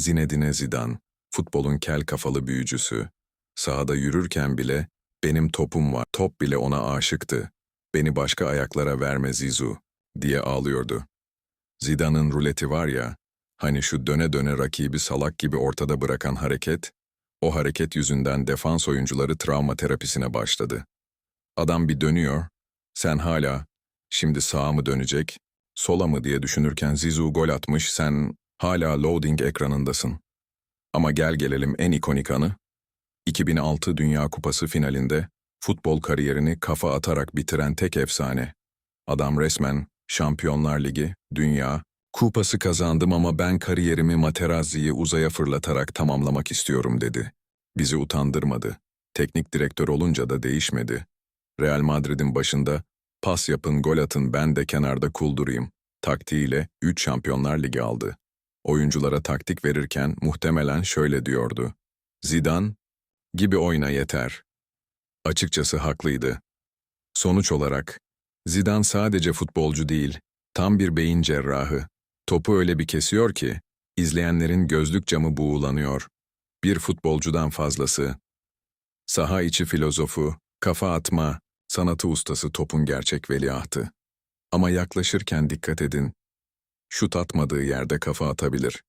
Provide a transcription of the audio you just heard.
Zinedine Zidane, futbolun kel kafalı büyücüsü. Sahada yürürken bile benim topum var, top bile ona aşıktı. Beni başka ayaklara verme Zizu diye ağlıyordu. Zidane'ın ruleti var ya, hani şu döne döne rakibi salak gibi ortada bırakan hareket, o hareket yüzünden defans oyuncuları travma terapisine başladı. Adam bir dönüyor, sen hala, şimdi sağa mı dönecek, sola mı diye düşünürken Zizu gol atmış, sen hala loading ekranındasın. Ama gel gelelim en ikonik anı, 2006 Dünya Kupası finalinde futbol kariyerini kafa atarak bitiren tek efsane. Adam resmen Şampiyonlar Ligi, Dünya, kupası kazandım ama ben kariyerimi Materazzi'yi uzaya fırlatarak tamamlamak istiyorum dedi. Bizi utandırmadı. Teknik direktör olunca da değişmedi. Real Madrid'in başında pas yapın, gol atın, ben de kenarda kul durayım. Taktiğiyle 3 Şampiyonlar Ligi aldı. Oyunculara taktik verirken muhtemelen şöyle diyordu. Zidane, gibi oyna yeter. Açıkçası haklıydı. Sonuç olarak, Zidane sadece futbolcu değil, tam bir beyin cerrahı. Topu öyle bir kesiyor ki, izleyenlerin gözlük camı buğulanıyor. Bir futbolcudan fazlası. Saha içi filozofu, kafa atma, sanatı ustası topun gerçek veliahtı. Ama yaklaşırken dikkat edin. Şut atmadığı yerde kafa atabilir.